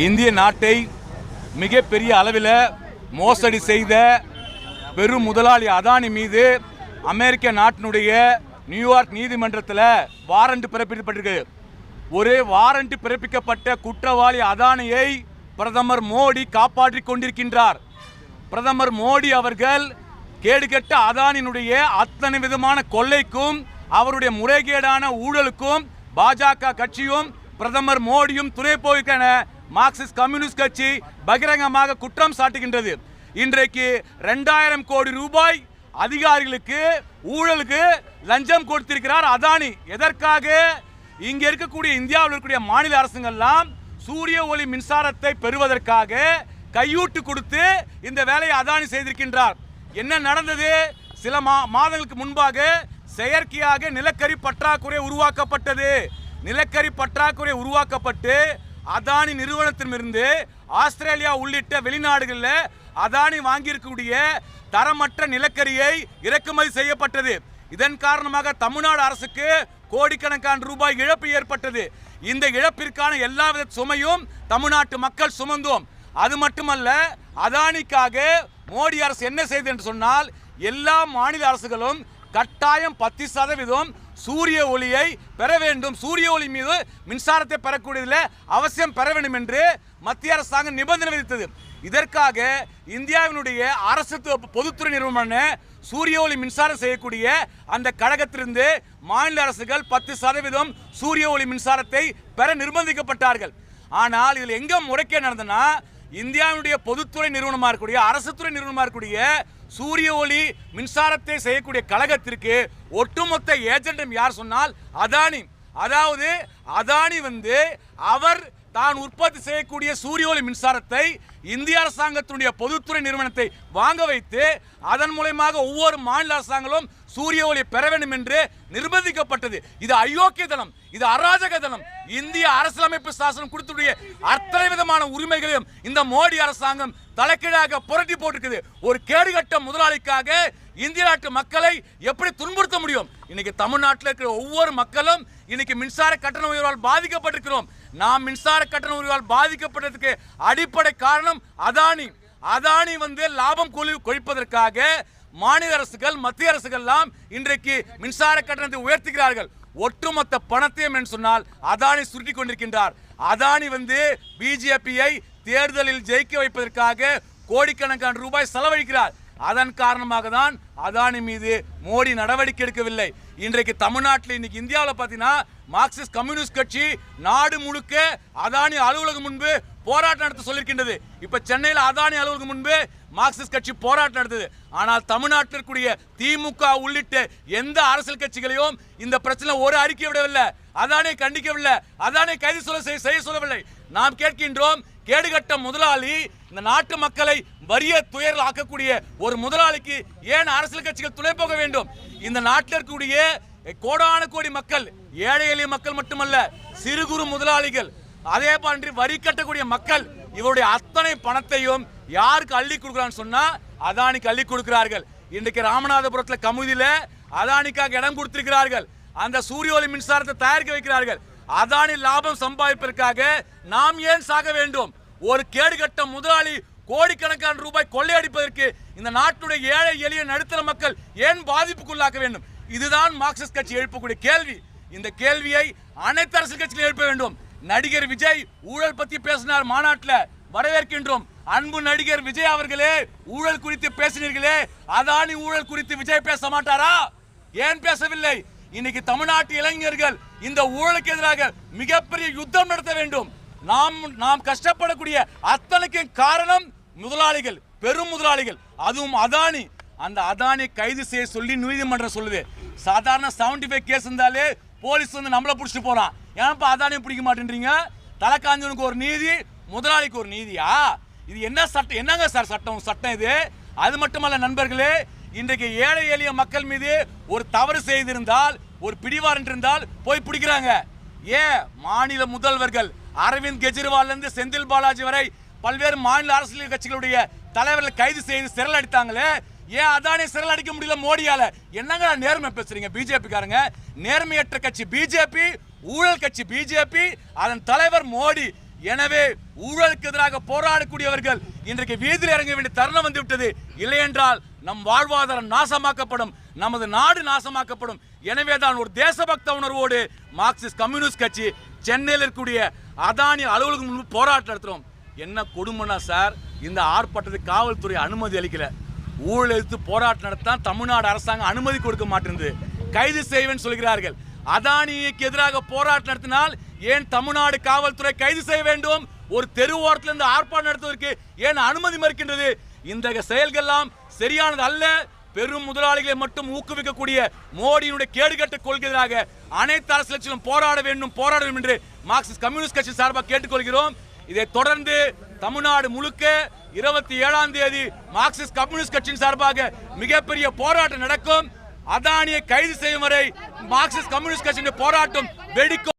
இந்திய நாட்டை மிகப்பெரிய அளவில் மோசடி செய்த பெரும் முதலாளி அதானி மீது அமெரிக்க நாட்டினுடைய நியூயார்க் நீதிமன்றத்தில் வாரண்ட் பிறப்பிக்கப்பட்டிருக்கு. ஒரு வாரண்ட் பிறப்பிக்கப்பட்ட குற்றவாளி அதானியை பிரதமர் மோடி காப்பாற்றிக் கொண்டிருக்கின்றார். பிரதமர் மோடி அவர்கள் கேடுகெட்ட அதானியினுடைய அத்தனை விதமான கொள்ளைக்கும் அவருடைய முறைகேடான ஊழலுக்கும் பாஜக கட்சியும் பிரதமர் மோடியும் துணை போய்க்கென மார்க்சிஸ்ட் கம்யூனிஸ்ட் கட்சி பகிரங்கமாக குற்றம் சாட்டுகின்றது. இன்றைக்கு ரெண்டாயிரம் கோடி ரூபாய் அதிகாரிகளுக்கு ஊழலுக்கு லஞ்சம் கொடுத்திருக்கிறார் அதானி. எதற்காக? இங்கே இருக்கக்கூடிய இந்தியாவில் இருக்கக்கூடிய மாநில அரசுங்கள்லாம் சூரிய ஒளி மின்சாரத்தை பெறுவதற்காக கையூட்டு கொடுத்து இந்த வேலையை அதானி செய்திருக்கின்றார். என்ன நடந்தது? சில மா மாதங்களுக்கு முன்பாக செயற்கையாக நிலக்கரி பற்றாக்குறை உருவாக்கப்பட்டது. நிலக்கரி பற்றாக்குறை உருவாக்கப்பட்டு அதானி நிறுவனத்திலிருந்து ஆஸ்திரேலியா உள்ளிட்ட வெளிநாடுகளில் அதானி வாங்கியிருக்கக்கூடிய தரமற்ற நிலக்கரியை இறக்குமதி செய்யப்பட்டது. இதன் காரணமாக தமிழ்நாடு அரசுக்கு கோடிக்கணக்கான ரூபாய் இழப்பு ஏற்பட்டது. இந்த இழப்பிற்கான எல்லாவித சுமையும் தமிழ்நாட்டு மக்கள் சுமந்தோம். அது மட்டுமல்ல அதானிக்காக மோடி அரசு என்ன செய்தது என்று சொன்னால் எல்லா மாநில அரசுகளும் கட்டாயம் பத்து சதவீதம் சூரிய ஒளியை பெற வேண்டும். சூரிய ஒளி மீது மின்சாரத்தை பெறக்கூடியதில் அவசியம் பெற வேண்டும் என்று மத்திய அரசாங்கம் நிபந்தனை விதித்தது. இதற்காக இந்தியாவினுடைய அரசு பொதுத்துறை நிறுவனமான சூரிய ஒளி மின்சாரம் செய்யக்கூடிய அந்த கழகத்திலிருந்து மாநில அரசுகள் பத்து சதவீதம் சூரிய ஒளி மின்சாரத்தை பெற நிர்பந்திக்கப்பட்டார்கள். ஆனால் இதில் எங்கே முறைக்கே நடந்ததுன்னா இந்தியாவினுடைய பொதுத்துறை நிறுவனமாக இருக்கக்கூடிய அரசு துறை நிறுவனமாக இருக்கக்கூடிய சூரிய ஒளி மின்சாரத்தை செய்யக்கூடிய கழகத்திற்கு ஒட்டுமொத்த ஏஜென்டும் யார் சொன்னால் அதானி. அதாவது அதானி வந்து அவர் தான் உற்பத்தி செய்யக்கூடிய சூரிய ஒளி மின்சாரத்தை இந்திய அரசாங்கத்தினுடைய பொதுத்துறை நிறுவனத்தை வாங்க வைத்து அதன் மூலயமாக ஒவ்வொரு மாநில அரசாங்களும் சூரிய ஒளி பெற வேண்டும் என்று நிர்பந்திக்கப்பட்டது. இது அயோக்கியதனம் இது அராஜகதனம் இந்திய அரசியலமைப்பு சாசனம் கொடுத்துடைய அத்தனை விதமான உரிமைகளையும் இந்த மோடி அரசாங்கம் தலைக்கீழாக புரட்டி போட்டிருக்குது. ஒரு கேடுகட்ட முதலாளிக்காக இந்திய நாட்டு மக்களை எப்படி துன்புறுத்த முடியும்? இன்னைக்கு தமிழ்நாட்டில் இருக்கிற ஒவ்வொரு மக்களும் இன்னைக்கு மின்சார கட்டண உயர்வால் பாதிக்கப்பட்டிருக்கிறோம். நாம் மின்சார கட்டண உயர்வால் பாதிக்கப்பட்டதுக்கு அடிப்படை காரணம் அதானி. அதானி வந்து லாபம் கொழி கொழிப்பதற்காக மாநில அரசுகள் மத்திய அரசுகள்லாம் இன்றைக்கு மின்சார கட்டணத்தை உயர்த்துகிறார்கள். ஒட்டுமொத்த பணத்தையும் என்று சொன்னால் அதானி சுருட்டி கொண்டிருக்கின்றார். அதானி வந்து பிஜேபியை தேர்தலில் ஜெயிக்க வைப்பதற்காக கோடிக்கணக்கான ரூபாய் செலவழிக்கிறார். அதன் காரணமாக தான் அதானி மீது மோடி நடவடிக்கை எடுக்கவில்லை. இன்றைக்கு தமிழ்நாட்டில் இன்னைக்கு இந்தியாவில் பார்த்தீங்கன்னா மார்க்சிஸ்ட் கம்யூனிஸ்ட் கட்சி நாடு முழுக்க அதானி அலுவலகம் முன்பு போராட்டம் நடத்த சொல்லியிருக்கின்றது. இப்ப சென்னையில் அதானி அலுவலகம் முன்பு மார்க்சிஸ்ட் கட்சி போராட்டம் நடத்தது ஆனால் தமிழ்நாட்டில் இருக்கக்கூடிய திமுக உள்ளிட்ட எந்த அரசியல் கட்சிகளையும் இந்த பிரச்சனை ஒரு அறிக்கை விடவில்லை. அதானே கண்டிக்கவில்லை. அதானே கைது சொல்ல செய்ய- செய்ய சொல்லவில்லை. நாம் கேட்கின்றோம் கேடுகட்ட முதலாளி இந்த நாட்டு மக்களை வறிய துயரில் ஆக்கக்கூடிய ஒரு முதலாளிக்கு ஏன் அரசியல் கட்சிகள் துணை போக வேண்டும்? இந்த நாட்டில் இருக்கக்கூடிய கோடான கோடி மக்கள் ஏழை எளிய மக்கள் மட்டுமல்ல சிறு குறு முதலாளிகள் அதே மாதிரி வரி கட்டக்கூடிய மக்கள் இவருடைய அத்தனை பணத்தையும் யாருக்கு அள்ளி கொடுக்குறான்னு சொன்னா அதானிக்கு அள்ளி கொடுக்கிறார்கள். இன்றைக்கு ராமநாதபுரத்தில் கமுதியில் அதானிக்காக இடம் கொடுத்திருக்கிறார்கள். அந்த சூரிய ஒளி மின்சாரத்தை தயாரிக்க வைக்கிறார்கள். அதானி லாபம் சம்பாதிப்பதற்காக நாம் ஏன் சாக வேண்டும்? ஒரு கேடுகட்ட முதலாளி கோடிக்கணக்கான ரூபாய் கொள்ளையடிப்பதற்கு இந்த நாட்டுடைய ஏழை எளிய நடுத்தர மக்கள் ஏன் பாதிப்புக்குள்ளாக்க வேண்டும்? இதுதான் மார்க்சிஸ்ட் கட்சி எழுப்பக்கூடிய கேள்வி. இந்த கேள்வியை அனைத்து அரசியல் கட்சிகள் எழுப்ப வேண்டும். நடிகர் விஜய் ஊழல் பத்தி பேசினார் மாநாட்டில். வரவேற்கின்றோம். அன்பு நடிகர் விஜய் அவர்களே ஊழல் குறித்து பேசினீர்களே அதானி ஊழல் குறித்து விஜய் பேச மாட்டாரா? ஏன் பேசவில்லை? இன்னைக்கு தமிழ்நாட்டு இளைஞர்கள் இந்த ஊழலுக்கு எதிராக மிகப்பெரிய யுத்தம் நடத்த வேண்டும். நாம் நாம் கஷ்டப்படக்கூடிய அத்தனைக்கும் காரணம் முதலாளிகள் பெரும் முதலாளிகள் அதுவும் அதானி. அந்த அதானி கைது செய்ய சொல்லி நீதிமன்றம் சொல்லுது. சாதாரண செவன்டி ஃபைவ் கேஸ் இருந்தாலே போலீஸ் வந்து நம்மளை பிடிச்சிட்டு போகிறான் ஏன்ப்பா அதானே பிடிக்க மாட்டேன்றீங்க? தலைக்காஞ்சவனுக்கு ஒரு நீதி முதலாளிக்கு ஒரு நீதியா? இது என்ன சட்டம் என்னங்க சார் சட்டம் சட்டம் இது? அது மட்டுமல்ல நண்பர்களே இன்றைக்கு ஏழை எளிய மக்கள் மீது ஒரு தவறு செய்திருந்தால் ஒரு பிடிவாரண்ட் இருந்தால் போய் பிடிக்கிறாங்க. ஏன் மாநில முதல்வர்கள் அரவிந்த் கெஜ்ரிவால் இருந்து செந்தில் பாலாஜி வரை பல்வேறு மாநில அரசியல் கட்சிகளுடைய தலைவர்கள் கைது செய்து சிறல் அடித்தாங்களே ஏன் அதானே சிறல் அடிக்க முடியல மோடியால? என்னங்க நேர்மை பேசுறீங்க பிஜேபி காரங்க நேர்மையற்ற கட்சி பிஜேபி ஊழல் கட்சி பிஜேபி அதன் தலைவர் மோடி. எனவே ஊழலுக்கு எதிராக போராடக்கூடியவர்கள் இன்றைக்கு வீதியில் இறங்க வேண்டிய தருணம் வந்து விட்டது இல்லையென்றால் நம் வாழ்வாதாரம் நாசமாக்கப்படும் நமது நாடு நாசமாக்கப்படும். எனவே தான் ஒரு தேசபக்த உணர்வோடு மார்க்சிஸ்ட் கம்யூனிஸ்ட் கட்சி சென்னையில் இருக்கக்கூடிய அதானி அலுவலகம் முன்பு போராட்டம் நடத்துகிறோம் என்ன கொடுமைனா சார்? இந்த ஆர்ப்பாட்டத்துக்கு காவல்துறை அனுமதி அளிக்கல. ஊழல் எதிர்த்து போராட்டம் நடத்த தமிழ்நாடு அரசாங்கம் அனுமதி கொடுக்க மாட்டேங்குது. கைது செய்வேன் சொல்கிறார்கள். அதானிக்கு எதிராக போராட்டம் நடத்தினால் ஏன் தமிழ்நாடு காவல்துறை கைது செய்ய வேண்டும்? ஒரு தெரு ஓரத்தில் ஆர்ப்பாட்டம் நடத்துவதற்கு ஏன் அனுமதி மறுக்கின்றது? இந்த செயல்கள்லாம் சரியானது அல்ல. பெரும் முதலாளிகளை மட்டும் ஊக்குவிக்கக்கூடிய மோடியினுடைய கேடுகட்ட கொள்கையாக அனைத்து அரசு லட்சம் போராட வேண்டும் போராட வேண்டும் என்று மார்க்சிஸ்ட் கம்யூனிஸ்ட் கட்சி சார்பாக கேட்டுக்கொள்கிறோம். இதை தொடர்ந்து தமிழ்நாடு முழுக்க இருபத்தி ஏழாம் தேதி மார்க்சிஸ்ட் கம்யூனிஸ்ட் கட்சியின் சார்பாக மிகப்பெரிய போராட்டம் நடக்கும். அதானியை கைது செய்யும் வரை மார்க்சிஸ்ட் கம்யூனிஸ்ட் கட்சியின் போராட்டம் வெடிக்கும்.